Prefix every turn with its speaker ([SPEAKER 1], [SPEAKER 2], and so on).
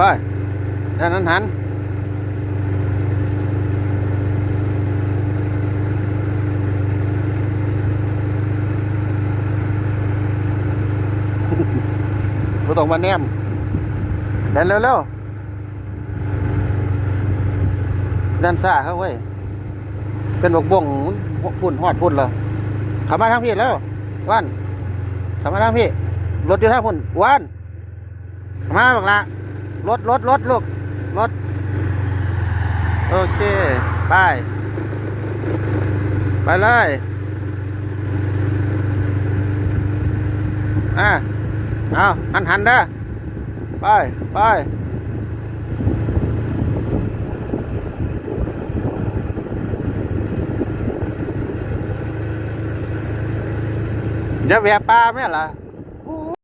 [SPEAKER 1] ไปด้านนั้นหันบ่ต้องมาแนมเดินเร็วๆเดินซ่าเขาเว้ย เป็นบกบ่งพุ่นหอดพุ่นเลยขับมาทางพี่แล้วว่านขับมาทางพี่ รถอยู่ทางพุ่นว่านขับมาบอกละ รถรถรถลูกรถโอเคไปไปเลยอะเอาหันหันเด้อไปไปอย่าแหวะปลาแม่ล่ะ